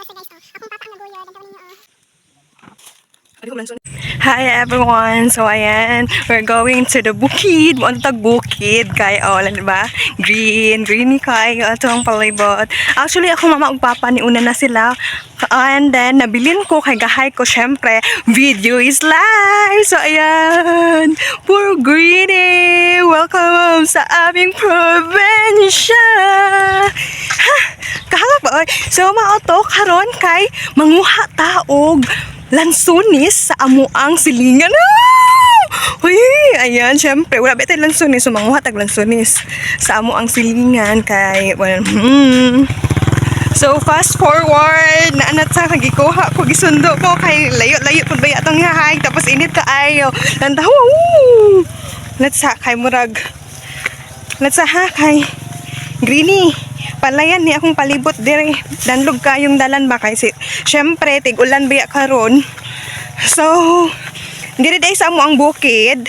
basta guys, oh. Akong papa ang naguyod. Ang tawag ninyo, oh. Hi everyone! So ayan, we're going to the bukid. Mo tag bukid kay oh, di ba? Green, greeny kay ato ang palibot. Actually ako mama ug papa ni una na sila. And then nabilin ko kay gahay ko syempre, video is live. So ayan, puro greeny. Welcome sa aming probinsya. Ha, oy? So mao to karon kay manguha taog lansunis sa amuang silingan. Ah! Uy, ayan, syempre, wala ba tayo lansunis, so manguha tag lansunis sa amuang silingan kay, well, hmm. So, fast forward, na anat sa kagikuha ko, gisundo ko, kay layo-layo po ba atong hahay, tapos init ka ayo. Lantaw, woo! Let's sa, kay murag, let's ha, kay Greeny, palayan ni akong palibot dire. Danlog kayong dalan ba kay si syempre tig-ulan biya karon. So, dire day sa amo ang bukid.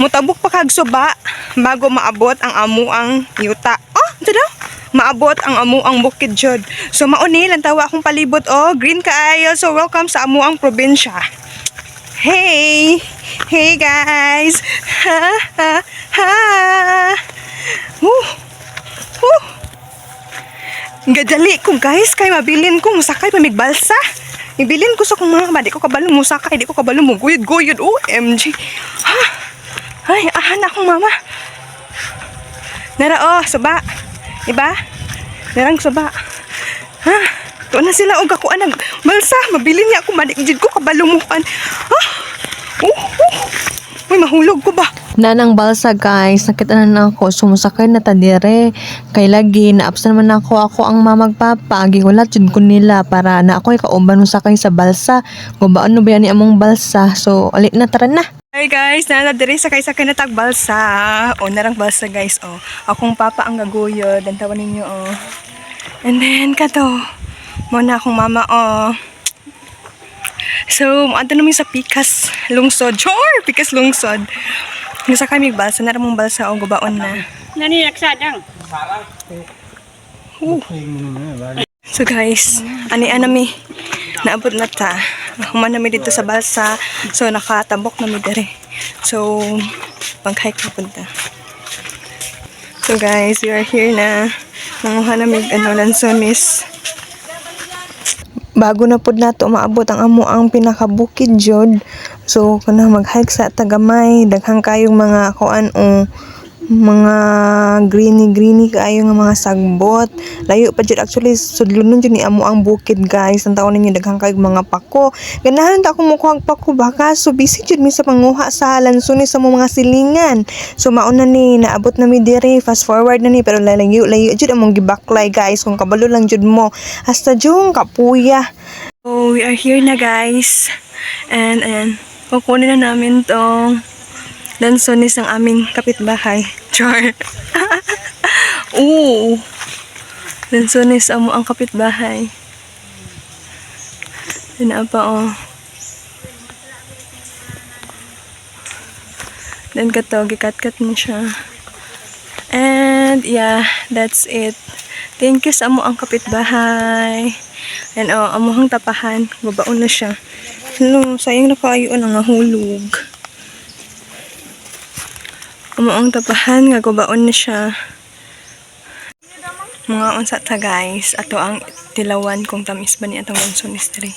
Mutabok pa kag suba bago maabot ang amo ang yuta. Oh, tada. Maabot ang amo ang bukid jud. So mauni lang tawa akong palibot oh, green kaayo. So welcome sa amo ang probinsya. Hey! Hey guys! Ha ha ha! Woo! Gadali ko guys, kay mabilin ko musakay pa migbalsa. Ibilin ko sa kong mga badi ko kabalo musakay, di ko kabalo mo guyod-guyod. OMG. Ha? Ay, ahan akong mama. Nara oh, suba. Iba? Narang suba. Ha? Tuwa na sila og ako anag balsa, mabilin niya ako madigjid ko kabalo mo kan. Ha? Uh, uh. Uy, mahulog ko ba? Nanang balsa guys, nakita na na ako, sumusakay na tadire. Kay lagi, naapsan man ako, ako ang mamagpapa. Gigulat jud ko nila para na ako ikauban mo sakay sa balsa. Gubaan no ba yan ni among balsa? So, alit na tara na. Hi guys, nana diri sa kay sa kinatag balsa. O narang balsa guys, oh. Akong papa ang gaguyod, ang tawa ninyo oh. And then kato, mo na akong mama oh. So, ano namin sa Pikas Lungsod. Sure, Pikas Lungsod. Nasa kami balsa, naramong balsa o gubaon na. Nani nagsadang. So guys, ani anami naabot na ta. Human nami dito sa balsa. So nakatabok nami dire. So pag-hike na punta. So guys, we are here na. Nanguha nami ano lansonis. Bago na pud nato maabot ang amo ang pinakabukid jud. So, kana mag-hike sa Tagamay, daghang kayong mga kuan o mga greeny-greeny kaayo nga mga sagbot. Layo pa jud actually sudlunon jud ni amo ang bukid guys. Ang taon ninyo daghang kayong mga pako. Ganahan ta ako mo kuhag pako baka so busy jud mi sa panguha sa lansuni sa mga silingan. So mauna ni naabot na mi diri fast forward na ni pero lalayo layo jud among gibaklay guys kung kabalo lang jud mo. Hasta jung kapuya. So we are here na guys. And and kukunin na namin tong lansonis ng aming kapitbahay. Char. Oo. Lansonis amo ang kapitbahay. Yan pa oh. Then kato, gikat-kat mo siya. And yeah, that's it. Thank you sa amo ang kapitbahay. And oh, amuhang tapahan. Babaon na siya. Hello, sayang na kayo na nga hulog. Amuang tapahan, nga gubaon na siya. Mga unsa ta guys, ato ang tilawan kung tamis ba ni atong lansones diri.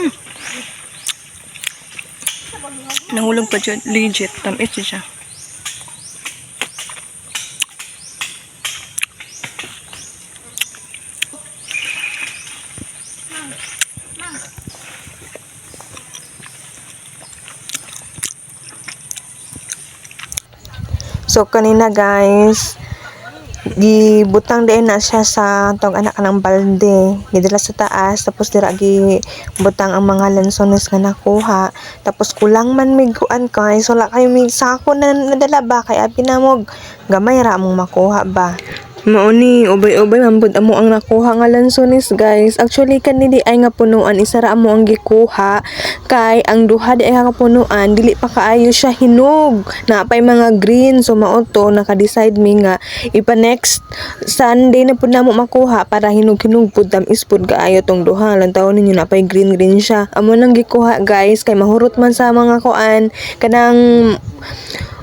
Mm. Nahulog pa dyan, legit, tamis siya. So kanina guys, gibutang din na siya sa tong anak ng balde. Gidala sa taas tapos dira gi butang ang mga lansones nga nakuha. Tapos kulang man mig kuan guys, wala kayo mig sako na nadala ba kay abi na mo gamay ra mong makuha ba. Mauni, ubay-ubay mambud amo ang nakuha nga lansones guys. Actually kanili ay nga punuan isara amo ang gikuha kay ang duha di ay nga punuan dili pa kaayo siya hinog. Napay mga green so mao to naka-decide mi nga ipa next Sunday na pud namo makuha para hinog-hinog pud tam ispud kaayo tong duha. Lantaw ninyo napay green green siya. Amo nang gikuha guys kay mahurot man sa mga kuan kanang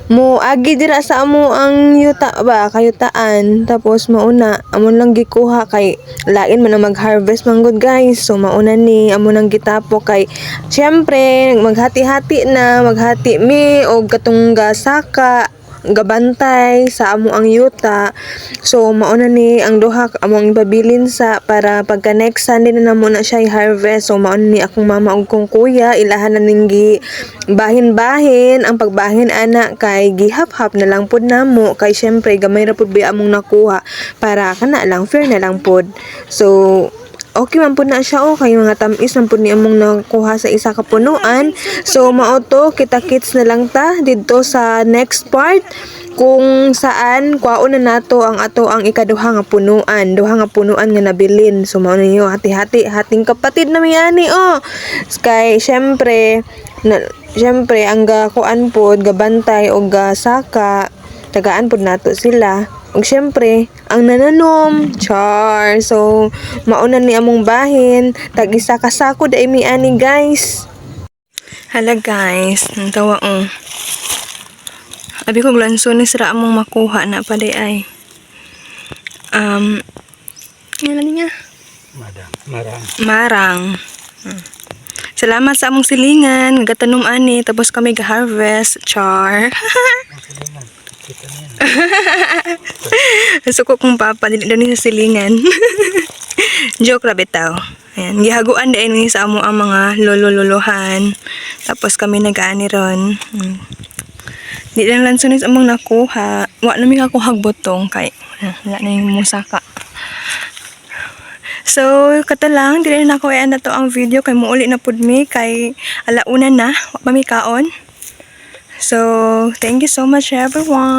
mo agi dira sa amo ang yuta ba kayutaan. Tapos mauna amo lang gikuha kay lain man ang mag-harvest man good guys. So mauna ni amo nang gitapo kay syempre maghati-hati na maghati mi og katong gasaka gabantay sa amo ang yuta. So mauna ni ang duha amo ang ipabilin sa para pagka next Sunday na namo na siya i-harvest. So mauna ni akong mama ug kong kuya ilahan na ning gi bahin-bahin ang pagbahin ana kay gihap-hap na lang pud namo. Kay syempre gamay ra pud ba among nakuha para kana lang fair na lang pud. So Okay man pud na siya oh kay mga tamis man pud ni among nakuha sa isa ka punuan. So mao to kita-kits na lang ta didto sa next part kung saan kwaon na nato ang ato ang ikaduha nga punuan, duha nga punuan nga nabilin. So mao ninyo hati-hati hating kapatid na miyani oh. Kay syempre na, syempre ang gakuan pod gabantay og gasaka tagaan pod nato sila. Syempre, ang nananom, char. So, mauna ni among bahin, tag isa ka sako dai mi ani guys. Hala guys, ang tawa oh. Abi ko lansones ra among makuha na paday ay. Um, ano niya? Madam, marang. Marang. Hmm. Salamat sa among silingan, gatanom ani tapos kami ga-harvest, char. Kita niya. Suko kong papa dili daw ni sa silingan. Joke ra bitaw. Ayan, gihaguan din ni sa amo ang mga lolo-lolohan. Tapos kami nag-ani ron. Hmm. Di lang lansunis among nakuha. Wa na mi ako hagbotong kay wala na yung musaka. So, kato lang, dili na ako i na to ang video kay muuli na pud mi kay alauna na, wa pa mi kaon. So, thank you so much everyone.